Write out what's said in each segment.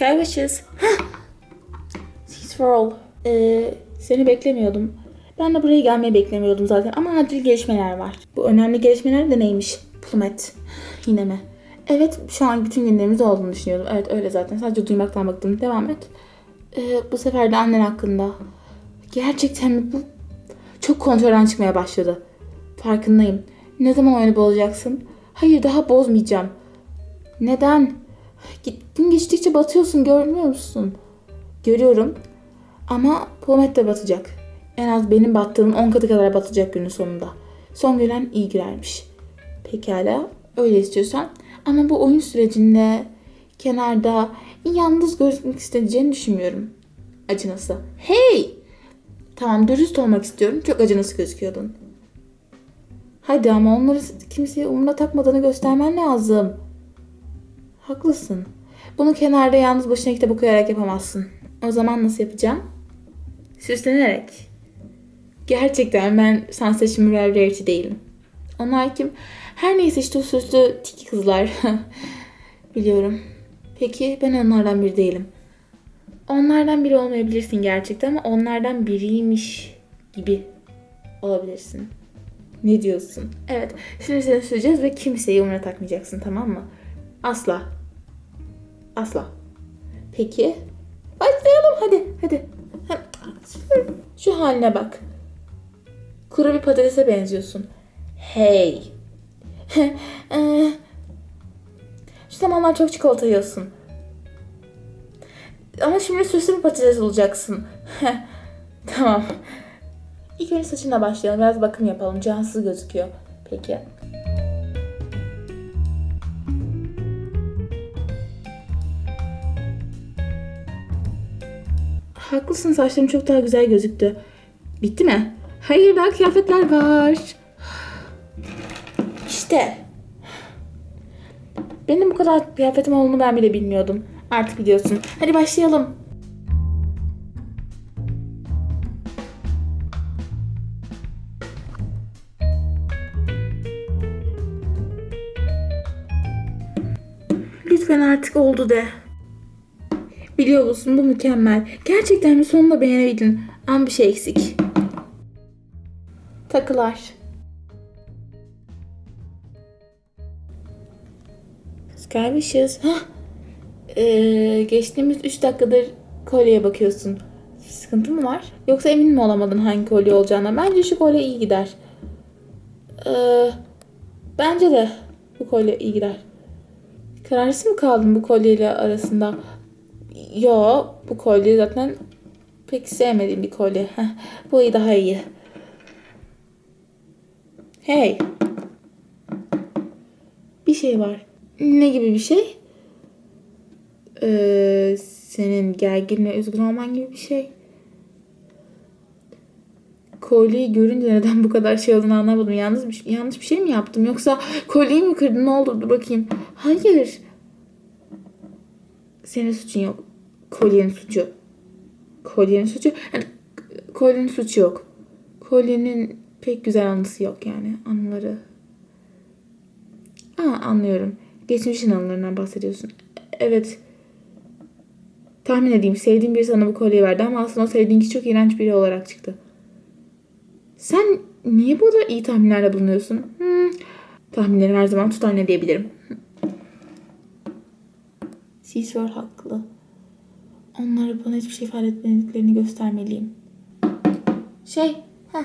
Sky Wishes. Ee, seni beklemiyordum. Ben de buraya gelmeyi beklemiyordum zaten ama acil gelişmeler var. Bu önemli gelişmeler de neymiş? Plumet. Yine mi? Evet şu an bütün günlerimiz olduğunu düşünüyordum. Evet öyle zaten. Sadece duymaktan baktım. Devam et. Ee, bu sefer de annen hakkında. Gerçekten mi? Bu çok kontrolden çıkmaya başladı. Farkındayım. Ne zaman oyunu bozacaksın? Hayır daha bozmayacağım. Neden? Gün geçtikçe batıyorsun görmüyor musun? Görüyorum. Ama Pomet de batacak. En az benim battığımın 10 katı kadar batacak günün sonunda. Son gülen iyi girermiş. Pekala öyle istiyorsan. Ama bu oyun sürecinde kenarda yalnız gözükmek isteyeceğini düşünmüyorum. Acınası. Hey! Tamam dürüst olmak istiyorum. Çok acınası gözüküyordun. Hadi ama onları kimseye umuruna takmadığını göstermen lazım. Haklısın. Bunu kenarda yalnız başına kitap okuyarak yapamazsın. O zaman nasıl yapacağım? Süslenerek. Gerçekten ben Sensational Rarity değilim. Onlar kim? Her neyse işte o süslü tiki kızlar. Biliyorum. Peki ben onlardan biri değilim. Onlardan biri olmayabilirsin gerçekten ama onlardan biriymiş gibi olabilirsin. Ne diyorsun? Evet. Şimdi seni süreceğiz ve kimseyi umuruna takmayacaksın tamam mı? Asla. Asla. Peki. Başlayalım hadi hadi. Ha, Şu haline bak. Kuru bir patatese benziyorsun. Hey. Eee, Şu zamanlar çok çikolata yiyorsun. Ama şimdi süslü bir patates olacaksın. tamam. İlk önce saçına başlayalım. Biraz bakım yapalım. Cansız gözüküyor. Peki. Haklısın saçlarım çok daha güzel gözüktü. Bitti mi? Hayır daha kıyafetler var. İşte. Benim bu kadar kıyafetim olduğunu ben bile bilmiyordum. Artık biliyorsun. Hadi başlayalım. Lütfen artık oldu de. Biliyor musun bu mükemmel. Gerçekten mi sonunda beğenebildin. Ama bir şey eksik. Takılar. Sky Wishes. Hah. Ee, geçtiğimiz 3 dakikadır kolyeye bakıyorsun. Sıkıntı mı var? Yoksa emin mi olamadın hangi kolye olacağına? Bence şu kolye iyi gider. Ee, bence de bu kolye iyi gider. Kararsız mı kaldın bu kolyeyle arasında? Yo, bu kolye zaten pek sevmediğim bir kolye. Heh, bu iyi daha iyi. Hey. Bir şey var. Ne gibi bir şey? Ee, senin gergin ve üzgün olman gibi bir şey. Kolyeyi görünce neden bu kadar şey olduğunu anlamadım. Yalnız bir, yanlış bir şey mi yaptım? Yoksa kolyeyi mi kırdın? Ne oldu? Dur bakayım. Hayır. Senin suçun yok. Kolyenin suçu. Kolyenin suçu. Yani kolyenin suçu yok. Kolyenin pek güzel anısı yok yani. Anıları. Aa anlıyorum. Geçmişin anılarından bahsediyorsun. Evet. Tahmin edeyim. Sevdiğin biri sana bu kolyeyi verdi ama aslında o sevdiğin kişi çok iğrenç biri olarak çıktı. Sen niye bu kadar iyi tahminlerde bulunuyorsun? Hmm. Tahminlerim her zaman tutar ne diyebilirim. Caesar haklı. Onlara bana hiçbir şey ifade etmediklerini göstermeliyim. Şey, heh.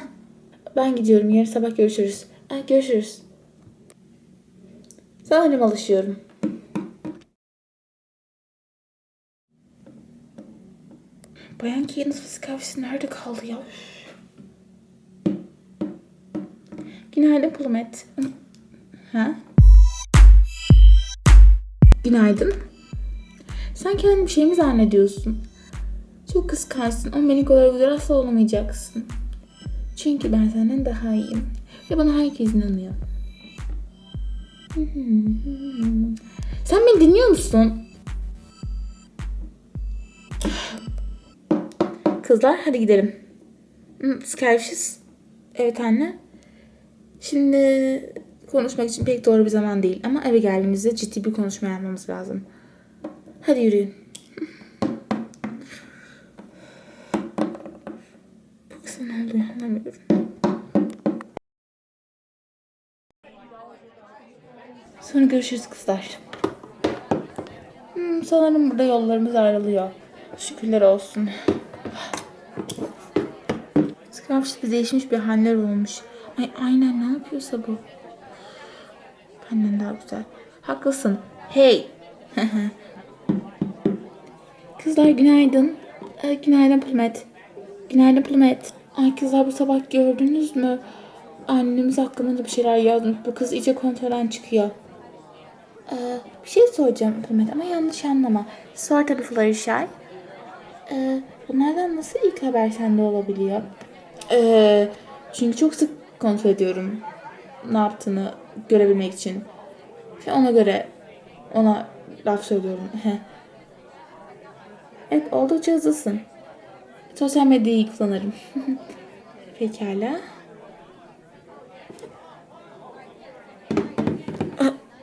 Ben gidiyorum. Yarın sabah görüşürüz. Ha, görüşürüz. Sanırım alışıyorum. Bayan Keynes Fiskavisi nerede kaldı ya? Günaydın Plumet. Ha? Günaydın. Sen kendini bir şey mi zannediyorsun? Çok kıskançsın ama benim kadar güzel asla olamayacaksın. Çünkü ben senden daha iyiyim. Ve bana herkes inanıyor. Sen beni dinliyor musun? Kızlar hadi gidelim. Hmm, Skyfishes. Evet anne. Şimdi konuşmak için pek doğru bir zaman değil. Ama eve geldiğimizde ciddi bir konuşma yapmamız lazım. Hadi yürüyün. Bu kısa ne oluyor anlamıyorum. Sonra görüşürüz kızlar. Hmm, sanırım burada yollarımız ayrılıyor. Şükürler olsun. Scruffs'ı değişmiş bir haller olmuş. Ay aynen ne yapıyorsa bu. Benden daha güzel. Haklısın. Hey. Kızlar günaydın. Ee, günaydın Plumet. Günaydın Plumet. Ay kızlar bu sabah gördünüz mü? Annemiz hakkında da bir şeyler yazmış. Bu kız iyice kontrolden çıkıyor. Ee, bir şey soracağım Plumet ama yanlış anlama. Sor tabii Fluttershy. Ee, bunlardan nasıl ilk haber sende olabiliyor? Ee, çünkü çok sık kontrol ediyorum ne yaptığını görebilmek için. Ve ona göre ona laf söylüyorum. Evet oldukça hızlısın. Sosyal medyayı iyi kullanırım. Pekala.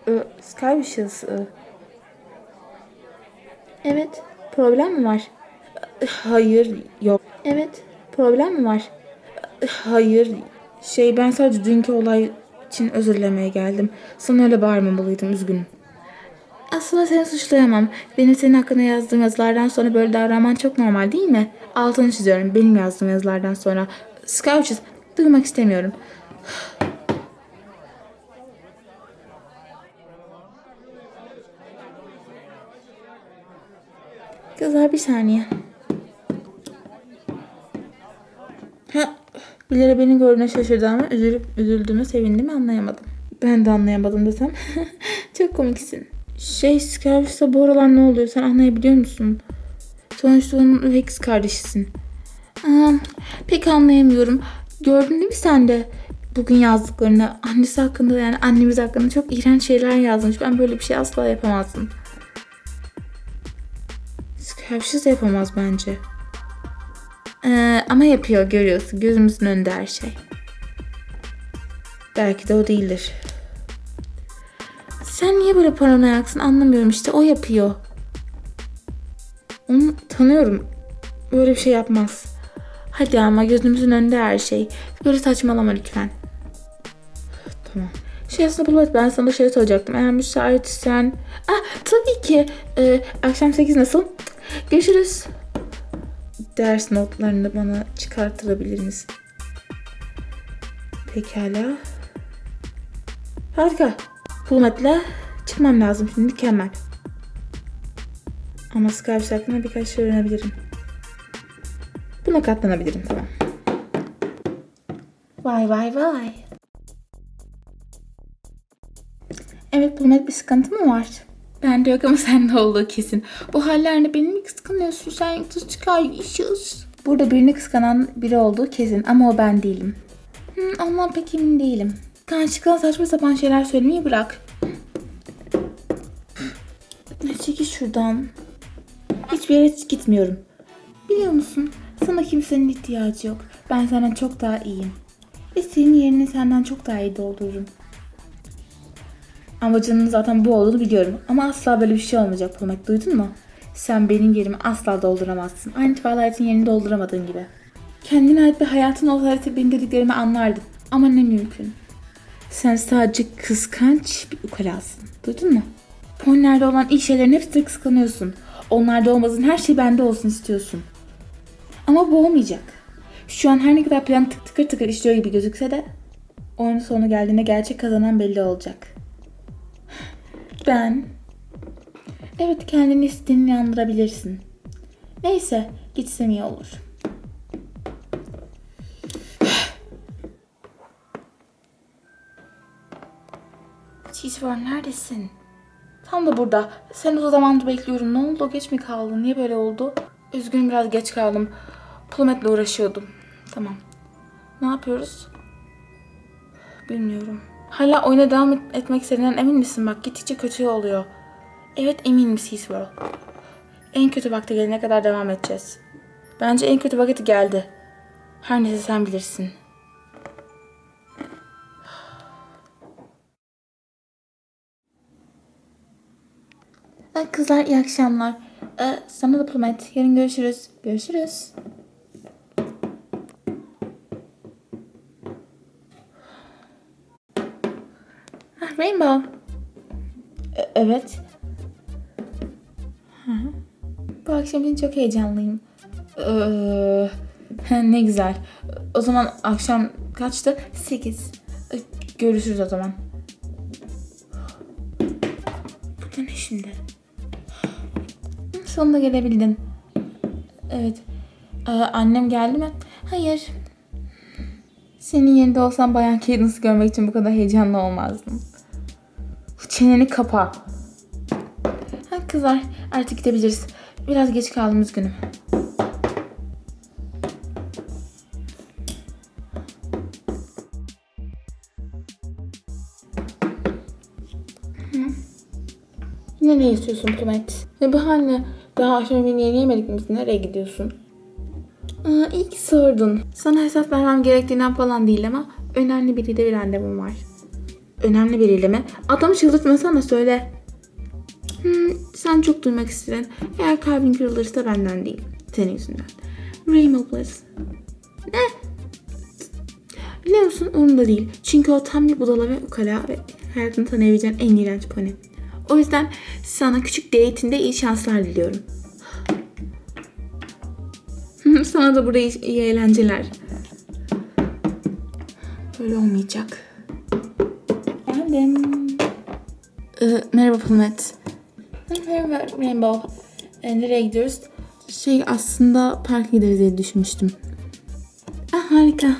Ee, Skywishers. e. Evet. Problem mi var? Hayır. Yok. Evet. Problem mi var? Hayır. Şey ben sadece dünkü olay için özür dilemeye geldim. Sana öyle bağırmamalıydım. Üzgünüm. Aslında seni suçlayamam. Benim senin hakkında yazdığım yazılardan sonra böyle davranman çok normal değil mi? Altını çiziyorum. Benim yazdığım yazılardan sonra. Scoutches. Duymak istemiyorum. Kızlar bir saniye. Ha, birileri beni gördüğüne şaşırdı ama üzülüp üzüldüğümü sevindiğimi anlayamadım. Ben de anlayamadım desem. Çok komiksin. Şey Scarface'da bu aralar ne oluyor sen anlayabiliyor musun? Sonuçta onun Rex kardeşisin. Aa, pek anlayamıyorum. Gördün değil mi sen de? Bugün yazdıklarını annesi hakkında yani annemiz hakkında çok iğrenç şeyler yazmış. Ben böyle bir şey asla yapamazdım. Scarface de yapamaz bence. Ee, ama yapıyor görüyorsun. Gözümüzün önünde her şey. Belki de o değildir. Sen niye böyle paranoyaksın anlamıyorum işte o yapıyor. Onu tanıyorum. Böyle bir şey yapmaz. Hadi ama gözümüzün önünde her şey. Böyle saçmalama lütfen. Tamam. Şey aslında Bulut ben sana şey soracaktım. Eğer müsaitsen. Ah tabii ki. Ee, akşam 8 nasıl? Görüşürüz. Ders notlarını bana çıkartılabilir misin? Pekala. Harika. Pulmet'le çıkmam lazım şimdi mükemmel. Ama Skype hakkında birkaç şey öğrenebilirim. Buna katlanabilirim tamam. Vay vay vay. Evet Pulmet bir sıkıntı mı var? Bende yok ama sende olduğu kesin. Bu hallerine beni mi kıskanıyorsun? Sen yıldız çıkarmışız. Burada birini kıskanan biri olduğu kesin ama o ben değilim. Hmm, ondan pek emin değilim. Karşılıklı saçma sapan şeyler söylemeyi bırak. Şuradan. Hiçbir yere gitmiyorum. Biliyor musun? Sana kimsenin ihtiyacı yok. Ben senden çok daha iyiyim. Ve senin yerini senden çok daha iyi doldururum. Amacının zaten bu olduğunu biliyorum. Ama asla böyle bir şey olmayacak Pulmak. Duydun mu? Sen benim yerimi asla dolduramazsın. Aynı Twilight'in yerini dolduramadığın gibi. Kendine ait bir hayatın olsaydı benim dediklerimi anlardın. Ama ne mümkün. Sen sadece kıskanç bir ukalasın. Duydun mu? Ponilerde olan iyi şeylerin hepsini kıskanıyorsun. Onlarda olmasın her şey bende olsun istiyorsun. Ama bu olmayacak. Şu an her ne kadar plan tık tıkır tıkır işliyor gibi gözükse de oyunun sonu geldiğinde gerçek kazanan belli olacak. Ben... Evet kendini istediğini inandırabilirsin. Neyse gitsem iyi olur. Cheeseburger neredesin? Tam da burada. Seni o zamandır bekliyorum. Ne oldu? Geç mi kaldın? Niye böyle oldu? Üzgünüm biraz geç kaldım. Plumet'le uğraşıyordum. Tamam. Ne yapıyoruz? Bilmiyorum. Hala oyuna devam et- etmek istediğinden emin misin? Bak gittikçe kötü oluyor. Evet eminim Sea Swirl. En kötü vakti gelene kadar devam edeceğiz. Bence en kötü vakit geldi. Her neyse sen bilirsin. Kızlar iyi akşamlar. Ee, sana da Plumet. Yarın görüşürüz. Görüşürüz. Ah, Rainbow. E- evet. Hı. Bu akşam için çok heyecanlıyım. Ee, ne güzel. O zaman akşam kaçtı? 8. Görüşürüz o zaman. Bu da ne şimdi? Sonunda gelebildin. Evet. Ee, annem geldi mi? Hayır. Senin yerinde olsam Bayan Cadence'ı görmek için bu kadar heyecanlı olmazdım. Çeneni kapa. Ha kızlar artık gidebiliriz. Biraz geç kaldım üzgünüm. Nereye istiyorsun Plumet? Ne bahane? Daha akşam yemeğini yeni yemedik mi? Nereye gidiyorsun? Aa, iyi ki sordun. Sana hesap vermem gerektiğinden falan değil ama önemli biriyle bir randevum var. Önemli biriyle mi? Adamı çıldırtmasana söyle. Hmm, sen çok duymak istedin. Eğer kalbin kırılırsa benden değil. Senin yüzünden. Rainbow Bliss. Ne? Biliyor musun umurumda değil. Çünkü o tam bir budala ve ukala ve hayatını tanıyabileceğin en iğrenç pony. O yüzden sana küçük date'inde iyi şanslar diliyorum. sana da burada iyi, iyi eğlenceler. Böyle olmayacak. Geldim. Ee, merhaba Pılmet. Merhaba Rainbow. Ee, nereye gidiyoruz? Şey aslında parka gideriz diye düşünmüştüm. Ah harika.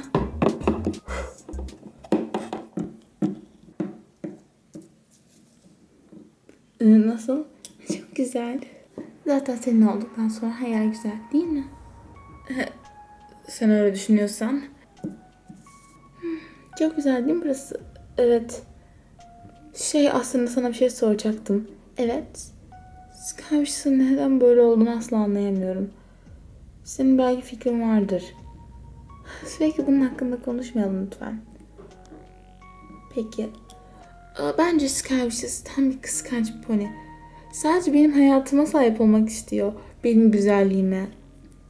Nasıl? Çok güzel. Zaten senin olduktan sonra hayal güzel değil mi? Ee, Sen öyle düşünüyorsan. Hmm, Çok güzel değil mi burası? Evet. Şey aslında sana bir şey soracaktım. Evet. Skype'ın neden böyle olduğunu asla anlayamıyorum. Senin belki fikrin vardır. Sürekli bunun hakkında konuşmayalım lütfen. Peki. Bence tam bir kıskanç bir pony. Sadece benim hayatıma sahip olmak istiyor. Benim güzelliğime.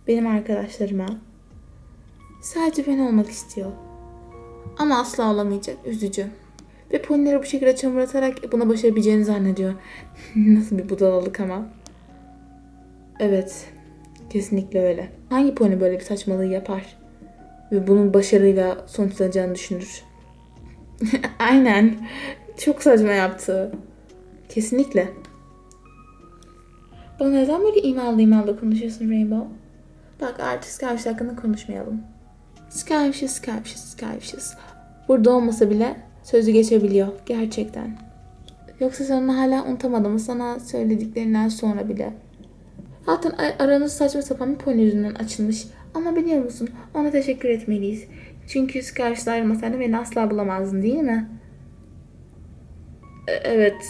Benim arkadaşlarıma. Sadece ben olmak istiyor. Ama asla olamayacak. Üzücü. Ve ponileri bu şekilde çamur atarak buna başarabileceğini zannediyor. Nasıl bir budalalık ama. Evet. Kesinlikle öyle. Hangi pony böyle bir saçmalığı yapar? Ve bunun başarıyla sonuçlanacağını düşünür. Aynen. Çok saçma yaptı. Kesinlikle. Bana neden böyle imalı imalı konuşuyorsun Rainbow? Bak artık Skyfish hakkında konuşmayalım. Skyfish, Skyfish, Skyfish. Burada olmasa bile sözü geçebiliyor. Gerçekten. Yoksa sen onu hala unutamadın mı? Sana söylediklerinden sonra bile. Zaten aranız saçma sapan bir pony yüzünden açılmış. Ama biliyor musun? Ona teşekkür etmeliyiz. Çünkü Skyfish'le ayrılmasaydı beni asla bulamazdın değil mi? E- evet.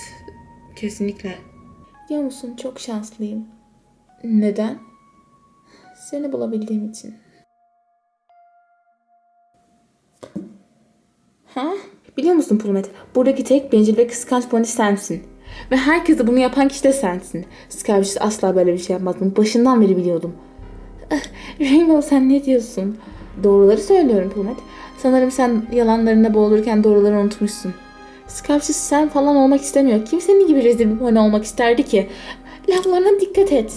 Kesinlikle. Biliyor musun? Çok şanslıyım. Neden? Seni bulabildiğim için. Ha? Biliyor musun Pulmet? Buradaki tek bencil ve kıskanç pony sensin. Ve herkese bunu yapan kişi de sensin. Skyfish asla böyle bir şey yapmazdım. Başından beri biliyordum. Ah, Rainbow sen ne diyorsun? Doğruları söylüyorum Pulmet. Sanırım sen yalanlarına boğulurken doğruları unutmuşsun. Skyfish sen falan olmak istemiyor. Kim senin gibi rezil bir pony olmak isterdi ki? Laflarına dikkat et.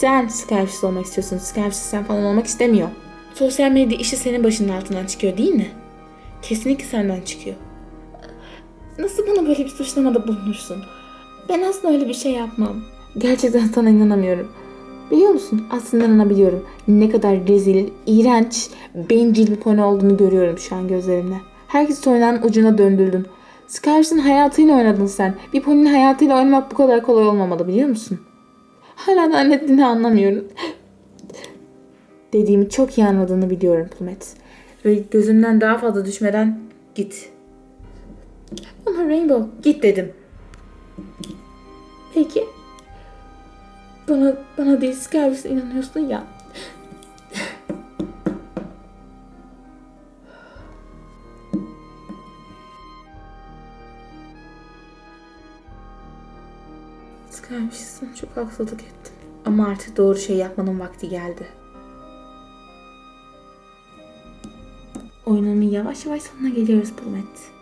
Sen Skyfish olmak istiyorsun. Skyfish sen falan olmak istemiyor. Sosyal medya işi senin başının altından çıkıyor değil mi? Kesinlikle senden çıkıyor. Nasıl bana böyle bir suçlamada bulunursun? Ben aslında öyle bir şey yapmam. Gerçekten sana inanamıyorum. Biliyor musun? Aslında inanabiliyorum. Ne kadar rezil, iğrenç, bencil bir pony olduğunu görüyorum şu an gözlerimle. Herkes oynanın ucuna döndürdün. Scarf'ın hayatıyla oynadın sen. Bir pony'nin hayatıyla oynamak bu kadar kolay olmamalı biliyor musun? Hala da ne anlamıyorum. Dediğimi çok iyi anladığını biliyorum Plumet. Ve gözümden daha fazla düşmeden git. Ama Rainbow git dedim. Peki. Bana, bana değil Scarface'e inanıyorsun ya. Haksızlık ettim. Ama artık doğru şey yapmanın vakti geldi. Oyunun yavaş yavaş sonuna geliyoruz Plumet.